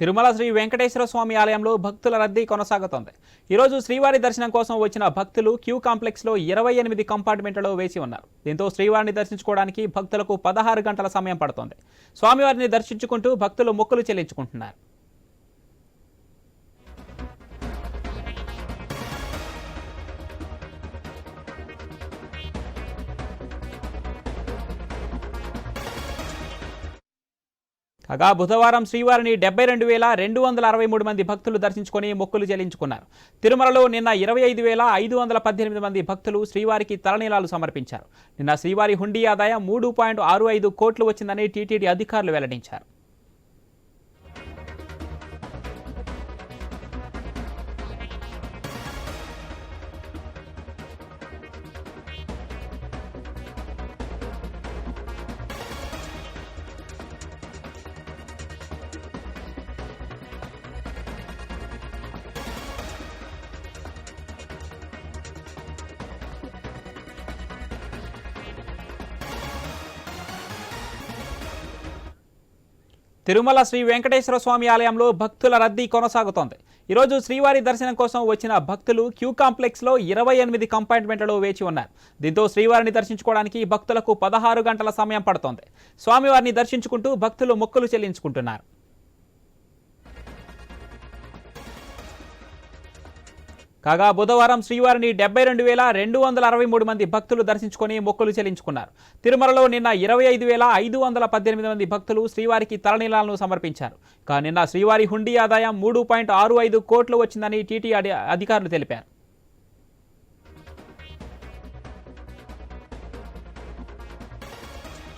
తిరుమల శ్రీ వెంకటేశ్వర స్వామి ఆలయంలో భక్తుల రద్దీ కొనసాగుతోంది. ఈరోజు శ్రీవారి దర్శనం కోసం వచ్చిన భక్తులు క్యూ కాంప్లెక్స్లో ఇరవై ఎనిమిది కంపార్ట్మెంట్లలో వేసి ఉన్నారు. దీంతో శ్రీవారిని దర్శించుకోవడానికి భక్తులకు పదహారు గంటల సమయం పడుతోంది. స్వామివారిని దర్శించుకుంటూ భక్తులు మొక్కులు చెల్లించుకుంటున్నారు. కాగా బుధవారం శ్రీవారిని డెబ్బై రెండు వేల రెండు వందల అరవై మూడు మంది భక్తులు దర్శించుకొని మొక్కులు చెల్లించుకున్నారు. తిరుమలలో నిన్న ఇరవై ఐదు వేల ఐదు వందల పద్దెనిమిది మంది భక్తులు శ్రీవారికి తలనీలాలు సమర్పించారు. నిన్న శ్రీవారి హుండీ ఆదాయం మూడు పాయింట్ ఆరు ఐదు కోట్లు వచ్చిందని టీటీడీ అధికారులు వెల్లడించారు. తిరుమల శ్రీ వెంకటేశ్వర స్వామి ఆలయంలో భక్తుల రద్దీ కొనసాగుతోంది. ఈరోజు శ్రీవారి దర్శనం కోసం వచ్చిన భక్తులు క్యూ కాంప్లెక్స్లో ఇరవై ఎనిమిది కంపార్ట్మెంట్లలో వేచి ఉన్నారు. దీంతో శ్రీవారిని దర్శించుకోవడానికి భక్తులకు పదహారు గంటల సమయం పడుతోంది. స్వామివారిని దర్శించుకుంటూ భక్తులు మొక్కులు చెల్లించుకుంటున్నారు. కాగా బుధవారం శ్రీవారిని డెబ్బై రెండు వేల రెండు వందల అరవై మూడు మంది భక్తులు దర్శించుకొని మొక్కులు చెల్లించుకున్నారు. తిరుమలలో నిన్న ఇరవై ఐదు వేల ఐదు వందల పద్దెనిమిది మంది భక్తులు శ్రీవారికి తలనీలాలను సమర్పించారు. కానీ నిన్న శ్రీవారి హుండీ ఆదాయం మూడు పాయింట్ ఆరు ఐదు కోట్లు వచ్చిందని టీటీ అధికారులు తెలిపారు.